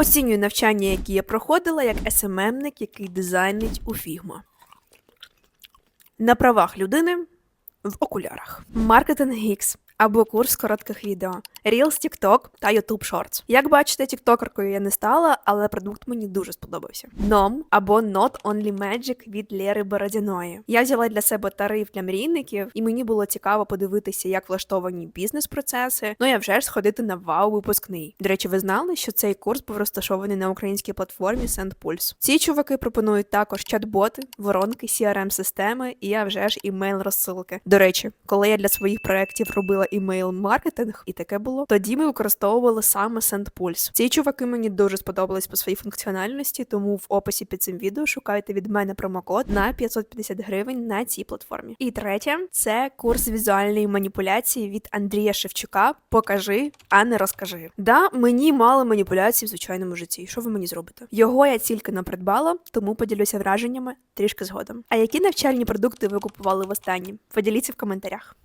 Оцінюю навчання, які я проходила, як СММник, який дизайнить у Figma. На правах людини в окулярах. Маркетинг X або курс коротких відео, Reels, TikTok та YouTube Shorts. Як бачите, тіктокеркою я не стала, але продукт мені дуже сподобався. NOM або Not Only Magic від Лєри Бородяної. Я взяла для себе тариф для мрійників, і мені було цікаво подивитися, як влаштовані бізнес-процеси. Ну я вже ж сходити на вау випускний. До речі, ви знали, що цей курс був розташований на українській платформі SendPulse. Ці чуваки пропонують також чат-боти, воронки, crm системи і а вже ж імейл розсилки. До речі, коли я для своїх проєктів робила імейл-маркетинг, і таке було, тоді ми використовували саме SendPulse. Ці чуваки мені дуже сподобались по своїй функціональності, тому в описі під цим відео шукайте від мене промокод на 550 гривень на цій платформі. І третє це курс візуальної маніпуляції від Андрія Шевчука. Покажи, а не розкажи. Да, мені мало маніпуляцій в звичайному житті. Що ви мені зробите? Його я тільки не придбала, тому поділюся враженнями трішки згодом. А які навчальні продукти ви купували в останні? Поділіться в коментарях.